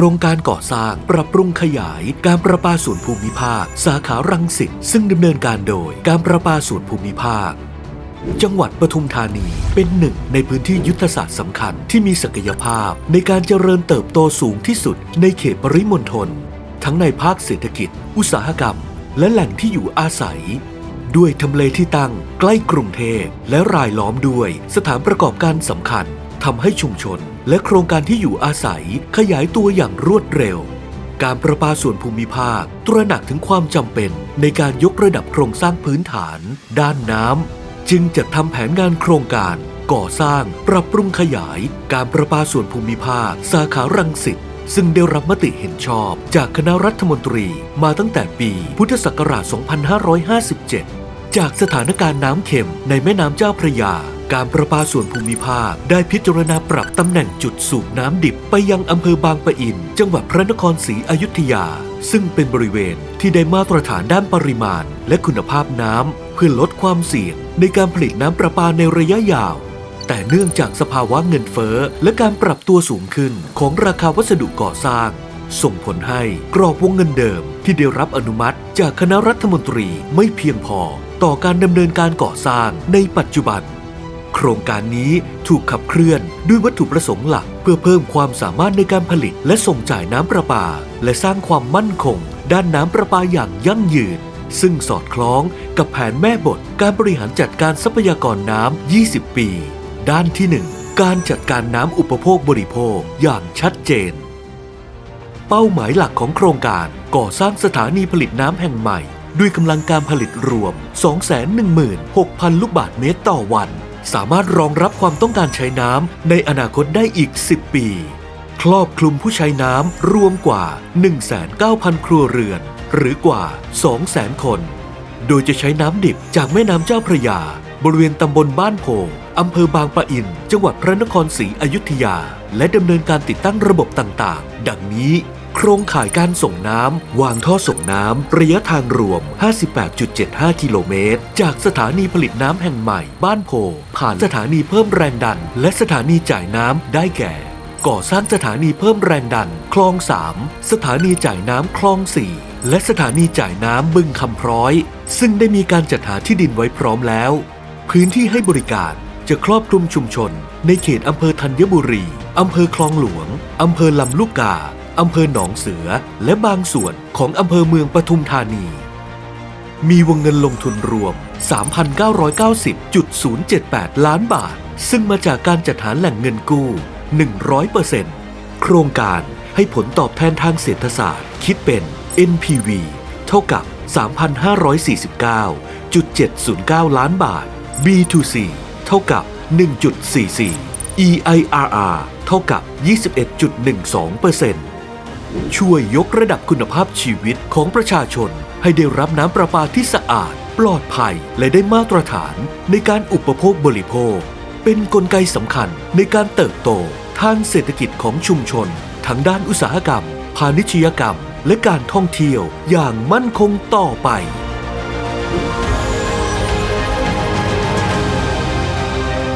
ครงการก่อสร้างปรับปรุงขยาย การประปาส่วนภูมิภาค สาขารังสิตซึ่งดำเนินการโดยการประปาส่วนภูมิภาค จังหวัดปทุมธานีเป็นหนึ่งในพื้นที่ยุทธศาสตร์สำคัญที่มีศักยภาพ ในการเจริญเติบโตสูงที่สุด ในเขตปริมณฑลทั้งในภาคเศรษฐกิจ อุตสาหกรรม และแหล่งที่อยู่อาศัย ด้วยทำเลที่ตั้งใกล้กรุงเทพและรายล้อมด้วยสถานประกอบการสำคัญ ทำให้ชุมชนและโครงการที่อยู่อาศัยขยายตัวอย่างรวดเร็ว การประปาส่วนภูมิภาค ตระหนักถึงความจำเป็นในการยกระดับโครงสร้างพื้นฐาน ด้านน้ำจึงจัดทำแผนงานโครงการ ก่อสร้าง ปรับปรุงขยาย การประปาส่วนภูมิภาค สาขารังสิตซึ่งได้รับมติเห็นชอบจากคณะรัฐมนตรีมาตั้งแต่ปีพุทธศักราช 2557 จากสถานการณ์น้ำเค็มในแม่น้ำเจ้าพระยา การประปาส่วนภูมิภาค ได้พิจารณาปรับตำแหน่งจุดสูบน้ำดิบไปยังอำเภอบางปะอิน จังหวัดพระนครศรีอยุธยา ซึ่งเป็นบริเวณที่ได้มาตรฐานด้านปริมาณ และคุณภาพน้ำเพื่อลดความเสี่ยง ในการผลิตน้ำประปาในระยะยาว แต่เนื่องจากสภาวะเงินเฟ้อและการปรับตัวสูงขึ้นของราคาวัสดุก่อสร้างส่งผลให้กรอบวงเงินเดิมที่ได้รับอนุมัติจากคณะรัฐมนตรีไม่เพียงพอต่อการดำเนินการก่อสร้างในปัจจุบัน โครงการนี้ถูกขับเคลื่อนด้วยวัตถุประสงค์หลัก เพื่อเพิ่มความสามารถในการผลิต และส่งจ่ายน้ำประปา และสร้างความมั่นคง ด้านน้ำประปาอย่างยั่งยืน ซึ่งสอดคล้องกับแผนแม่บท การบริหารจัดการทรัพยากรน้ำ 20 ปี ด้านที่ 1 การจัดการน้ำอุปโภคบริโภคอย่างชัดเจน เป้าหมายหลักของโครงการก่อสร้างสถานีผลิตน้ำแห่งใหม่ด้วยกำลังการผลิตรวม 216,000 ลูกบาศก์เมตรต่อวัน สามารถรองรับความต้องการใช้น้ำในอนาคตได้อีก 10 ปี ครอบคลุมผู้ใช้น้ำรวมกว่า 19,000 ครัวเรือน หรือกว่า 200,000 คน โดยจะใช้น้ำดิบจากแม่น้ำเจ้าพระยา บริเวณตำบลบ้านโพอำเภอบางปะอิน จังหวัดพระนครศรีอยุธยา และดำเนินการติดตั้งระบบต่างๆ ดังนี้ โครงข่ายการส่งน้ำ วางท่อส่งน้ำ ระยะทางรวม 58.75 กิโลเมตร จากสถานีผลิตน้ำแห่งใหม่ บ้านโพ ผ่านสถานีเพิ่มแรงดัน และสถานีจ่ายน้ำได้แก่ ก่อสร้างสถานีเพิ่มแรงดัน คลอง 3 สถานีจ่ายน้ำคลอง 4 และสถานีจ่ายน้ำบึงคำพร้อย ซึ่งได้มีการจัดหาที่ดินไว้พร้อมแล้ว พื้นที่ให้บริการจะครอบคลุมชุมชน ในเขตอำเภอธัญบุรี อำเภอคลองหลวง อำเภอลำลูกกา อำเภอหนองเสือและบางส่วนของอำเภอเมืองปทุมธานี มีวงเงินลงทุนรวม 3,990.078 ล้านบาท ซึ่งมาจากการจัดหาแหล่งเงินกู้ 100%โครงการให้ผลตอบแทนทางเศรษฐศาสตร์ คิดเป็น NPV เท่ากับ 3,549.709 ล้านบาท B2C เท่ากับ 1.44 EIRR เท่ากับ 21.12% ช่วยยกระดับคุณภาพชีวิตของประชาชน ให้ได้รับน้ำประปาที่สะอาด ปลอดภัย และได้มาตรฐานในการอุปโภคบริโภค เป็นนกลไกสำคัญในการเติบโต ทางเศรษฐกิจของชุมชนทั้งด้านอุตสาหกรรม พาณิชยกรรม และการท่องเที่ยวอย่างมั่นคงต่อไป